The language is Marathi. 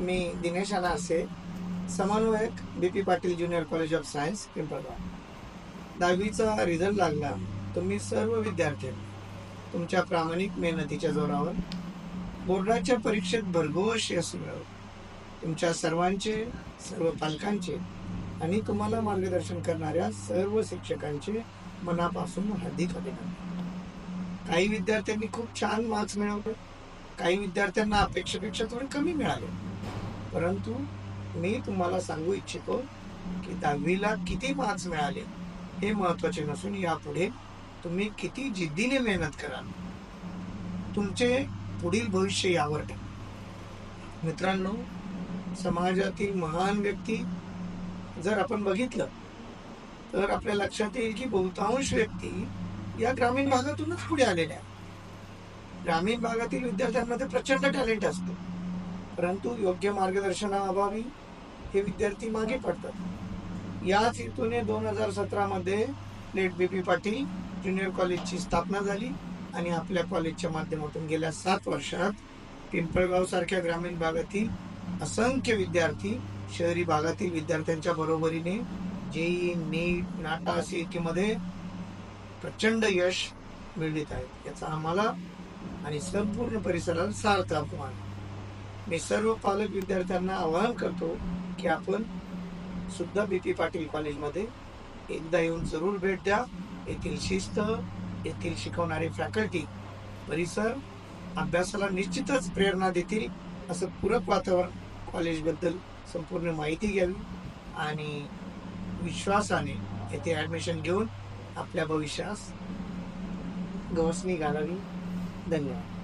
मी दिनेश अनासे समन्वयक B P Patil junior college of science Pimpalgaon. दहावीचा रिझल्ट लागला. तुम्ही सर्व विद्यार्थ्यांनी तुमच्या प्रामाणिक मेहनतीच्या जोरावर बोर्डाच्या परीक्षेत भरघोष यश मिळवलं तुमच्या सर्वांचे सर्व पालकांचे आणि तुम्हाला मार्गदर्शन करणाऱ्या सर्व शिक्षकांचे मनापासून हार्दिक अभिनंदन. काही विद्यार्थ्यांनी खूप छान मार्क्स मिळवले. काही विद्यार्थ्यांना अपेक्षेपेक्षा थोडे कमी मिळाले. परंतु मी तुम्हाला सांगू इच्छितो की दहावीला किती मार्क्स मिळाले हे महत्त्वाचे नसून यापुढे तुम्ही किती जिद्दीने मेहनत कराल. तुमचे पुढील भविष्य यावर आहे. मित्रांनो समाजातील महान व्यक्ती जर आपण बघितलं तर आपल्या लक्षात येईल की बहुतांश व्यक्ती या ग्रामीण भागातूनच पुढे आलेल्या आहेत. ग्रामीण भागातील विद्यार्थ्यांमध्ये प्रचंड टॅलेंट असतं. परंतु योग्य मार्गदर्शनाअभावी हे विद्यार्थी मागे पडतात. याच हेतूने दोन हजार सतरामध्ये late B P Patil junior कॉलेजची स्थापना झाली आणि आपल्या कॉलेजच्या माध्यमातून गेल्या सात वर्षात पिंपळगाव सारख्या ग्रामीण भागातील असंख्य विद्यार्थी शहरी भागातील विद्यार्थ्यांच्या बरोबरीने जेई नीट नाटा सी प्रचंड यश मिळवित आहेत. याचा आम्हाला आणि संपूर्ण परिसराला सार्थ अभिमान मी सर्व पालक विद्यार्थ्यांना आवाहन करतो की आपण सुद्धा बी पी पाटील कॉलेजमध्ये एकदा येऊन जरूर भेट द्या. येथील शिस्त येथील शिकवणारे फॅकल्टी परिसर अभ्यासाला निश्चितच प्रेरणा देतील असं पूरक वातावरण कॉलेजबद्दल संपूर्ण माहिती घ्यावी आणि विश्वासाने येथे ॲडमिशन घेऊन आपल्या भविष्यास गवसणी घालावी. धन्यवाद.